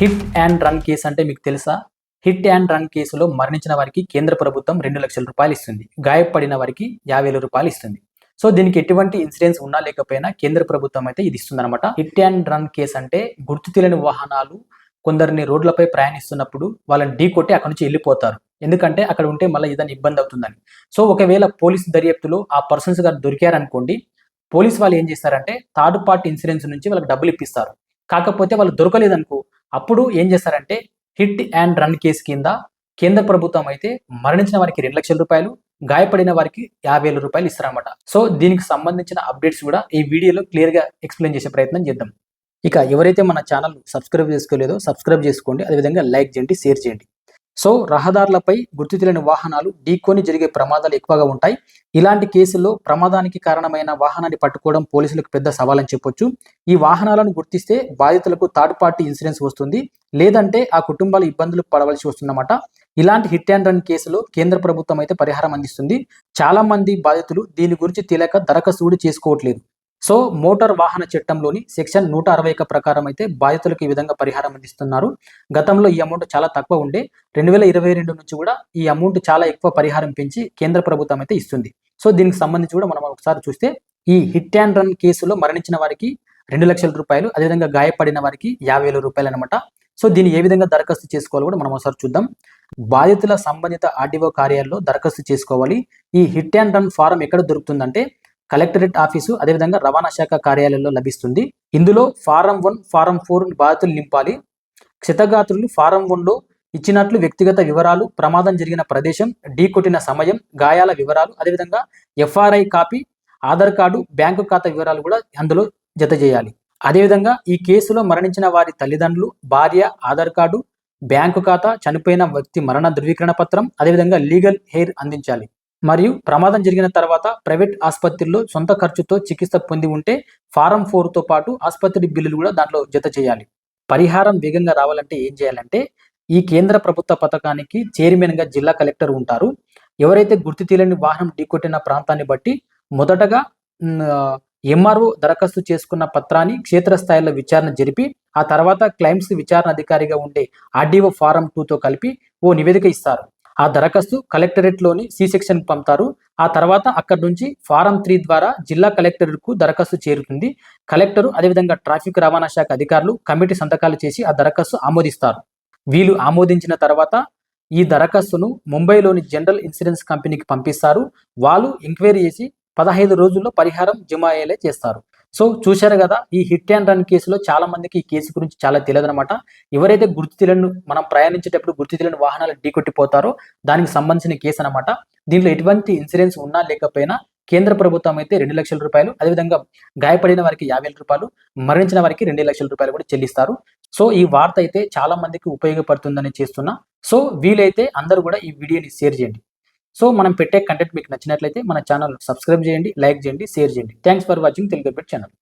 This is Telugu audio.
హిట్ అండ్ రన్ కేసు అంటే మీకు తెలుసా? హిట్ అండ్ రన్ కేసులో మరణించిన వారికి కేంద్ర ప్రభుత్వం రెండు లక్షల రూపాయలు ఇస్తుంది. గాయపడిన వారికి యాభై వేల రూపాయలు ఇస్తుంది. సో దీనికి ఎటువంటి ఇన్సూరెన్స్ ఉన్నా లేకపోయినా కేంద్ర ప్రభుత్వం అయితే ఇది ఇస్తుంది అనమాట హిట్ అండ్ రన్ కేసు అంటే గుర్తు తెలియని వాహనాలు కొందరిని రోడ్లపై ప్రయాణిస్తున్నప్పుడు వాళ్ళని ఢీ కొట్టి అక్కడ నుంచి వెళ్ళిపోతారు. ఎందుకంటే అక్కడ ఉంటే మళ్ళీ ఏదైనా ఇబ్బంది అవుతుందని. సో ఒకవేళ పోలీస్ దర్యాప్తులో ఆ పర్సన్స్ గారు దొరికారనుకోండి పోలీస్ వాళ్ళు ఏం చేస్తారంటే థర్డ్ పార్టీ ఇన్సూరెన్స్ నుంచి వాళ్ళకి డబ్బులు ఇప్పిస్తారు. కాకపోతే వాళ్ళు దొరకలేదనుకో అప్పుడు ఏం చేస్తారంటే హిట్ అండ్ రన్ కేసు కింద కేంద్ర ప్రభుత్వం అయితే మరణించిన వారికి రెండు లక్షల రూపాయలు గాయపడిన వారికి యాభై వేల రూపాయలు ఇస్తారన్నమాట. సో దీనికి సంబంధించిన అప్డేట్స్ కూడా ఈ వీడియోలో క్లియర్గా ఎక్స్ప్లెయిన్ చేసే ప్రయత్నం చేద్దాం. ఇక ఎవరైతే మన ఛానల్ సబ్స్క్రైబ్ చేసుకోలేదో సబ్స్క్రైబ్ చేసుకోండి. అదేవిధంగా లైక్ చేయండి షేర్ చేయండి. సో రహదారులపై గుర్తు తెలియని వాహనాలు ఢీకొని జరిగే ప్రమాదాలు ఎక్కువగా ఉంటాయి. ఇలాంటి కేసుల్లో ప్రమాదానికి కారణమైన వాహనాన్ని పట్టుకోవడం పోలీసులకు పెద్ద సవాలని చెప్పొచ్చు. ఈ వాహనాలను గుర్తిస్తే బాధితులకు థర్డ్ పార్టీ ఇన్సూరెన్స్ వస్తుంది. లేదంటే ఆ కుటుంబాలు ఇబ్బందులు పడవలసి వస్తుందన్నమాట. ఇలాంటి హిట్ అండ్ రన్ కేసులో కేంద్ర ప్రభుత్వం అయితే పరిహారం అందిస్తుంది. చాలా మంది బాధితులు దీని గురించి తెలియక దరఖాస్తు చేసుకోవట్లేదు. సో మోటార్ వాహన చట్టంలోని సెక్షన్ నూట అరవై ప్రకారం అయితే బాధితులకు ఈ విధంగా పరిహారం అందిస్తున్నారు. గతంలో ఈ అమౌంట్ చాలా తక్కువ ఉండే. రెండు వేల ఇరవై రెండు నుంచి కూడా ఈ అమౌంట్ చాలా ఎక్కువ పరిహారం పెంచి కేంద్ర ప్రభుత్వం అయితే ఇస్తుంది. సో దీనికి సంబంధించి కూడా మనం ఒకసారి చూస్తే ఈ హిట్ అండ్ రన్ కేసులో మరణించిన వారికి రెండు లక్షల రూపాయలు అదేవిధంగా గాయపడిన వారికి యాభై వేల రూపాయలు అనమాట సో దీన్ని ఏ విధంగా దరఖాస్తు చేసుకోవాలో కూడా మనం ఒకసారి చూద్దాం. బాధితుల సంబంధిత ఆర్డీఓ కార్యాలయంలో దరఖాస్తు చేసుకోవాలి. ఈ హిట్ అండ్ రన్ ఫారం ఎక్కడ దొరుకుతుందంటే కలెక్టరేట్ ఆఫీసు అదేవిధంగా రవాణా శాఖ కార్యాలయంలో లభిస్తుంది. ఇందులో ఫారం వన్ ఫారం ఫోర్ బాధితులు నింపాలి. క్షతగాత్రులు ఫారం వన్లో ఇచ్చినట్లు వ్యక్తిగత వివరాలు ప్రమాదం జరిగిన ప్రదేశం ఢీకొట్టిన సమయం గాయాల వివరాలు అదేవిధంగా FRI copy Aadhaar card bank ఖాతా వివరాలు కూడా అందులో జత చేయాలి. అదేవిధంగా ఈ కేసులో మరణించిన వారి తల్లిదండ్రులు భార్య ఆధార్ కార్డు బ్యాంకు ఖాతా చనిపోయిన వ్యక్తి మరణ ధృవీకరణ పత్రం అదేవిధంగా లీగల్ హెయిర్ అందించాలి. మరియు ప్రమాదం జరిగిన తర్వాత ప్రైవేట్ ఆసుపత్రిలో సొంత ఖర్చుతో చికిత్స పొంది ఉంటే ఫారం ఫోర్తో పాటు ఆసుపత్రి బిల్లులు కూడా దాంట్లో జత చేయాలి. పరిహారం వేగంగా రావాలంటే ఏం చేయాలంటే ఈ కేంద్ర ప్రభుత్వ పథకానికి చైర్మన్గా జిల్లా కలెక్టర్ ఉంటారు. ఎవరైతే గుర్తు తెలియని వాహనం ఢీకొట్టిన ప్రాంతాన్ని బట్టి మొదటగా ఎంఆర్ఓ దరఖాస్తు చేసుకున్న పత్రాన్ని క్షేత్రస్థాయిలో విచారణ జరిపి ఆ తర్వాత క్లైమ్స్ విచారణ అధికారిగా ఉండే ఆర్డీఓ ఫారం టూతో కలిపి ఓ నివేదిక ఇస్తారు. ఆ దరఖాస్తు కలెక్టరేట్లోని సి సెక్షన్ పంపుతారు. ఆ తర్వాత అక్కడి నుంచి ఫారం త్రీ ద్వారా జిల్లా కలెక్టర్కు దరఖాస్తు చేరుతుంది. కలెక్టర్ అదేవిధంగా ట్రాఫిక్ రవాణా శాఖ అధికారులు కమిటీ సంతకాలు చేసి ఆ దరఖాస్తు ఆమోదిస్తారు. వీళ్ళు ఆమోదించిన తర్వాత ఈ దరఖాస్తును ముంబైలోని జనరల్ ఇన్సూరెన్స్ కంపెనీకి పంపిస్తారు. వాళ్ళు ఎంక్వైరీ చేసి పదహైదు రోజుల్లో పరిహారం జమ అయ్యేలా చేస్తారు. సో చూశారు కదా ఈ హిట్ అండ్ రన్ కేసులో చాలా మందికి ఈ కేసు గురించి చాలా తెలియదు అనమాట ఎవరైతే గుర్తు తెలియని మనం ప్రయాణించేటప్పుడు గుర్తు తెలియని వాహనాలు ఢీకొట్టిపోతారో దానికి సంబంధించిన కేసు అనమాట దీంట్లో ఎటువంటి ఇన్సూరెన్స్ ఉన్నా లేకపోయినా కేంద్ర ప్రభుత్వం అయితే రెండు లక్షల రూపాయలు అదేవిధంగా గాయపడిన వారికి యాభై రూపాయలు మరణించిన వారికి రెండు లక్షల రూపాయలు కూడా చెల్లిస్తారు. సో ఈ వార్త అయితే చాలా మందికి ఉపయోగపడుతుందని చేస్తున్నా. సో వీలైతే అందరూ కూడా ఈ వీడియోని షేర్ చేయండి. సో మనం పెట్టే కంటెంట్ మీకు నచ్చినట్లయితే మన ఛానల్ సబ్స్క్రైబ్ చేయండి లైక్ చేయండి షేర్ చేయండి. Thanks for watching Telugu channel